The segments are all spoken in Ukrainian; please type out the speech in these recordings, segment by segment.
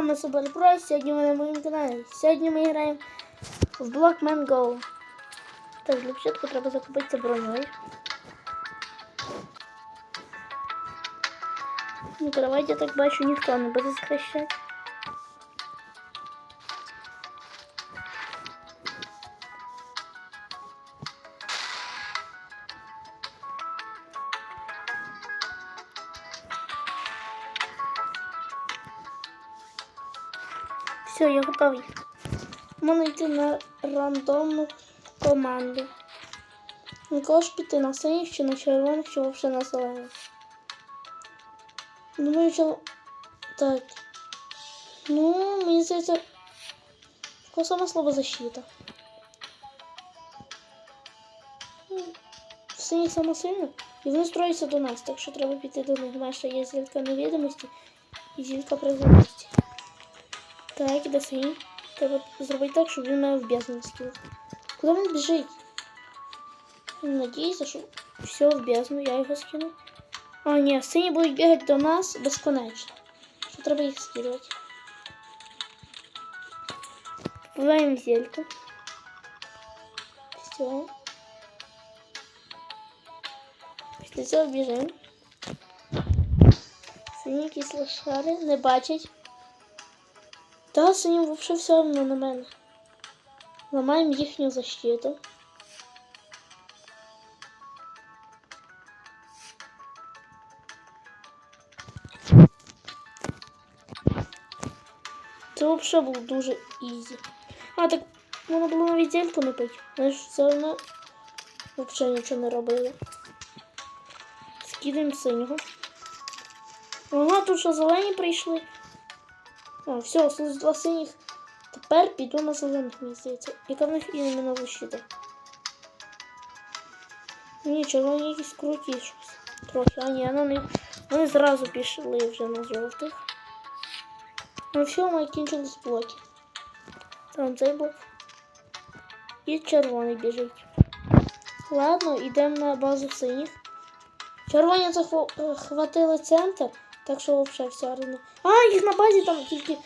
вами Супер Про, сьогодні ми на моєму каналі. Сьогодні ми граємо в Blockman Go. Так, для початку треба закупитися броньою. Ну, давайте я так бачу, ніхто не буде скращати. Все, я готовий. Можна йти на рандомну команду. Нікого ж піти на синіх чи на червоних, чи взагалі на зелених. Думаю, що... Так. Ну, мені здається... Яке саме слово защита? Ну, В синіх саме сильно. І вони строються до нас, так що треба піти до них. Наша є зілька невідомості і зілька пригодності. Так, іде синій. Треба зробити так, щоб він мене в бездну не скинув. Куди він біжить? Надіюся, що все в бездну, я його скину. А, ні, сині будуть бігати до нас безконечно. Що треба їх скидувати. Вбиваємо зельку. Все. Після цього біжимо. Сині кислошари не бачать. Та синім взагалі все одно на мене. Ламаємо їхню защиту. Це взагалі було дуже ізі. А, так можна було навіть зельку не пити. Вони ж все одно взагалі нічого не робили. Скидаємо синього. Ага, тут що зелені прийшли. А, все, осталось два синіх. Тепер піду на зелених, мені здається. Яка в них іменно защита? Ні, червоні якісь круті щось. Трохи. А ні, вони, вони зразу пішли вже на жовтих. Ну все, мене кінчились блоки. Там цей блок. І червоний біжить. Ладно, йдемо на базу синіх. Червоні захватили центр, так що взагалі все одно. А, їх на базі там тільки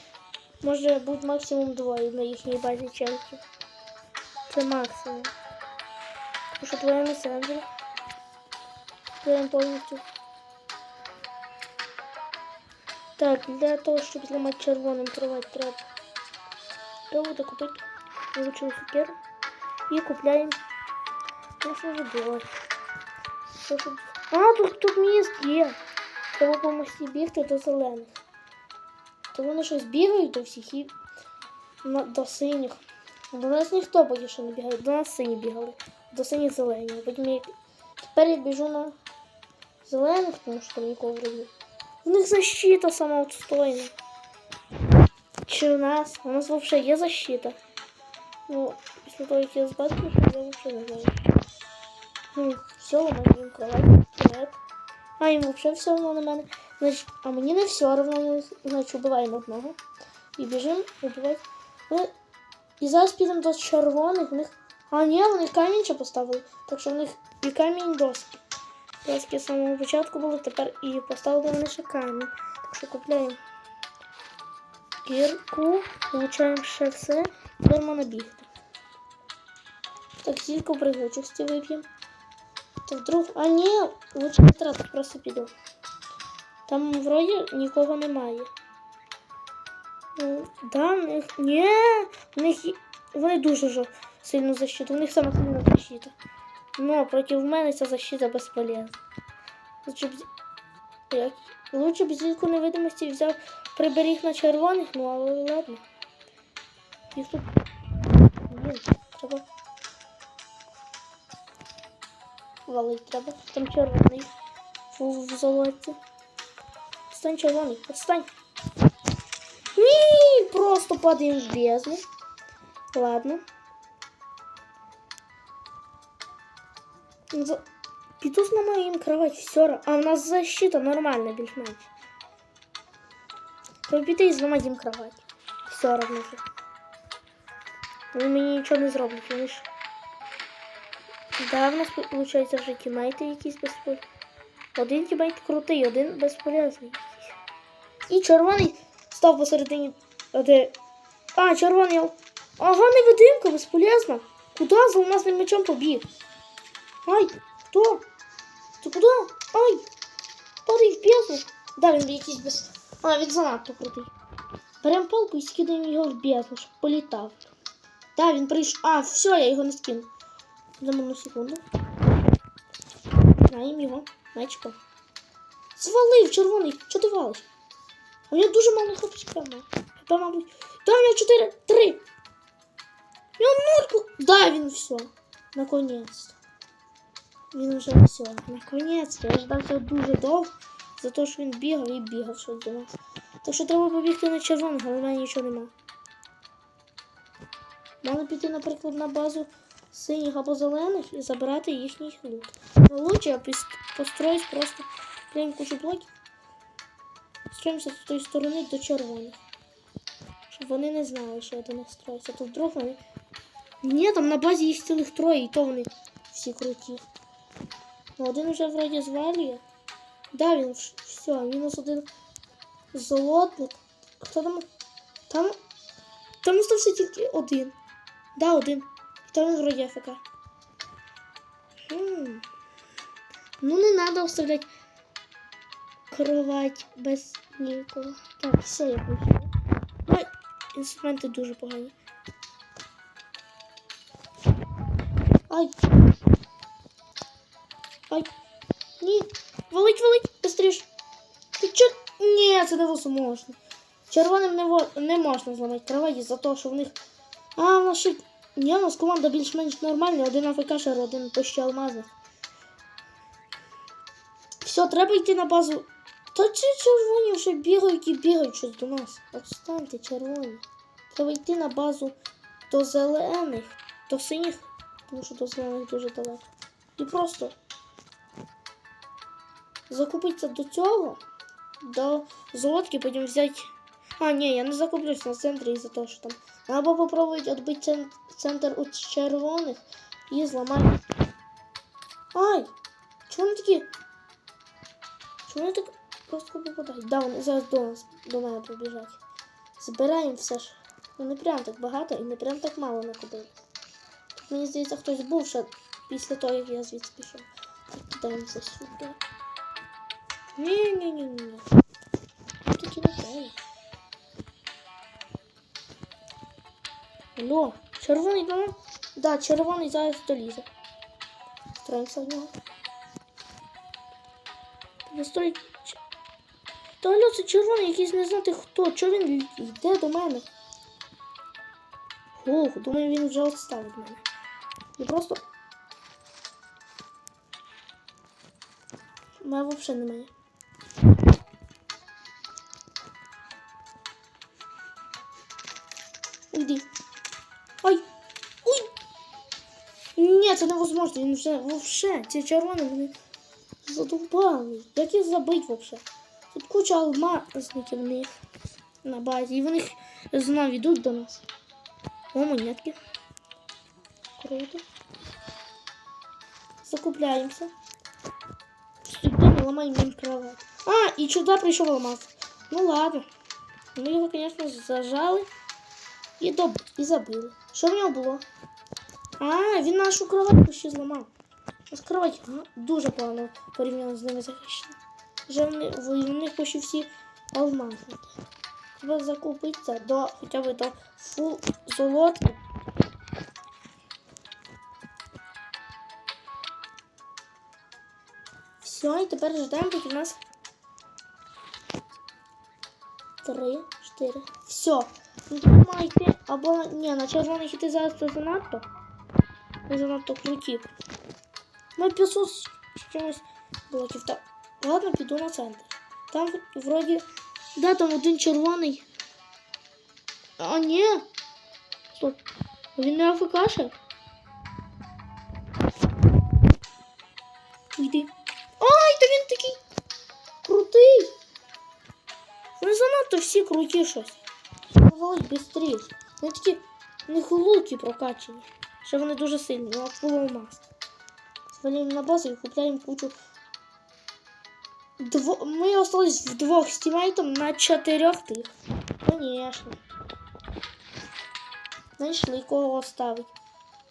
може бути максимум двоє на їхній базі челків. Це максимум. Тому що твоє месенджер. Прям повністю. Так, для того, щоб зламати червоним тривати треба. Треба буде купити вилучили сукер і купляємо. Ну що вже делать? Що ж... А, тут, тут міст є. Треба по мості бігти до зелених. То вони щось бігають до всіх і до синіх. До нас ніхто поки що не бігає. До нас сині бігали. До синіх зелені. Потім я... Тепер я біжу на зелених, тому що там нікого вроді. У них защита самоотстойна. Чи у нас? У нас взагалі є защита. Ну, після того, як я збачу, я взагалі не знаю. Ну, все, у мене кровать, нет. А, їм взагалі все одно на мене. Значить, а мені не все одно, значить, убиваємо одного. І біжимо убивати. Ми... І зараз підемо до червоних, в них. А, ні, вони камінь ще поставили. Так що в них і камінь доски. Доски з самого початку були, тепер і поставили вони ще камінь. Так що купляємо кірку, получаємо ще все. Тепер можна бігти. Так, зільку пригочості вип'ємо. Вдруг. А ні, лучше не просто піду. Там вроді нікого немає. Ну, да, в них. Ні, в них вони дуже жо- сильно защита. У них сама сильна защита. Но проти мене ця защита безполезна. Лучше б, як... Лучше б зільку невидимості взяв приберіг на червоних, ну але ладно. Їх тут. Валить треба. Там червоний. Фу, в золоті. Стань червоний. Отстань. Просто падаємо в бездну. Ладно. За... Піду зламаю їм кровать, все. А у нас защита нормальна, більш-менш. Піти і зламати кровать. Все равно вже. Вони мені нічого не зроблять, вони ж. Да, в нас виходить вже тімейти якісь безполезні. Один тімейт крутий, один безполезний. І червоний став посередині. Де. А, червоний. Ага, невидимка, безполезна. Куди з алмазним мечом побіг? Ай, хто? Ти куди? Ай! Падай в бездну. Да, він якийсь без. А, він занадто крутий. Беремо палку і скидаємо його в бездну, щоб політав. Да, він прийшов. А, все, я його не скину. Дамо на секунду. Знаємо його. Мечко. Звалив червоний, що ти валиш? У нього дуже мало хапчика. Хп, мабуть. Да, у нього 4, 3. У нульку. Да, він все. Наконець. Він вже все. Наконець. Я ждав цього дуже довго. За те, що він бігав і бігав щось до нас. Так що треба побігти на червоних, але в мене нічого нема. Можна піти, наприклад, на базу синіх або зелених і забирати їхній лут. Ну, лучше я построюсь просто прям кучу блоків. Строїмося з тої сторони до червоних. Щоб вони не знали, що я до них строюся. То вдруг вони. Ні, там на базі їх цілих троє, і то вони всі круті. Ну, один вже вроді звалює. Да, він все, мінус один золотник. Хто там? Там. Там остався тільки один. Да, один. Там він вроді АФК. Хм. Ну, не треба оставляти кровать без нікого. Так, все, я вийшла. Ой, інструменти дуже погані. Ай. Ай. Ні. Валить, валить, быстріш. Ти чо? Ні, це невозможно. Червоним не, не можна зламати кроваті за те, що в них. А, ще... Ні, у нас команда більш-менш нормальна, один АФКшер, один почти алмазник. Все, треба йти на базу. Та ці червоні вже бігають і бігають щось до нас. Отстаньте, червоні. Треба йти на базу до зелених, до синіх, тому що до зелених дуже далеко. І просто закупитися до цього, до золотки, потім взяти. А, ні, я не закуплюсь на центрі із-за того, що там. Або попробувати відбити центр у червоних і зламати. Ай! Чому вони такі? Чому вони так просто попадають? Да, вони зараз до нас, до мене побіжать. Збираємо все ж. Ну не прям так багато і не прям так мало накопили. Тут, мені здається, хтось був ще після того, як я звідси пішов. Кидаємося сюди. Ні-ні-ні-ні. Такі не треба. Алло, червоний дома? Да, червоний зараз долізе. Строїмося в нього. Стоїть. Та алло, це червоний, якийсь не знати хто. Чого він йде до мене? Ох, думаю, він вже відстав від мене. І просто. Мене взагалі немає. Це невозможно, він вже вовше. Ці червоні вони задовбали. Як їх забить вообще? Тут куча алмазників в них на базі. І вони знову йдуть до нас. О, монетки. Круто. Закупляємося. Не ламаємо їм кровать. А, і сюди прийшов алмаз. Ну ладно. Ми його, звісно, зажали і, доб... і забили. Що в нього було? А, він нашу кровать ще зламав. Ось кровать ага, дуже погано порівняно з ними захищена. Вже вони, в них почти всі алмазники. Треба закупитися до хоча б до фул золотки. Все, і тепер ждаємо, поки в нас три, чотири. Все. Ну, йти або ні, на червоних йти зараз це занадто. Ми занадто круті. Ми 500 з чимось блоків. Так, ладно, піду на центр. Там вроді. Да, там один червоний. А, ні. Стоп. Він не АФКшер? Йди. Ай, та він такий крутий. Вони занадто всі круті щось. Валить бистріше. Вони такі них луки прокачені. Ще вони дуже сильні, як полумас. Звалюємо на базу і купляємо кучу Дво... Ми остались вдвох з тімейтом на чотирьох тих. Конечно. Знайшли кого оставить.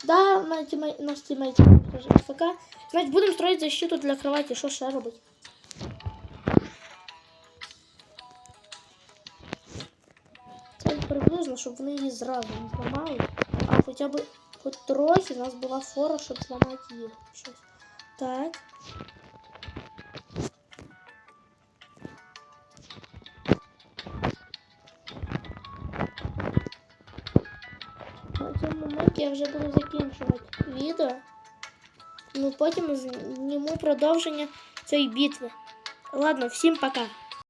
Да, на тімей... наш тімейт ФК. Значить, будемо строїти защиту для кроваті. Що ще робити? Це приблизно, щоб вони її зразу не зламали. А хоча б хоч трохи у нас була фора, щоб зламати їх. Щось. Так. На цьому моменті я вже буду закінчувати відео. Ну потім зніму продовження цієї битви. Ладно, всім пока.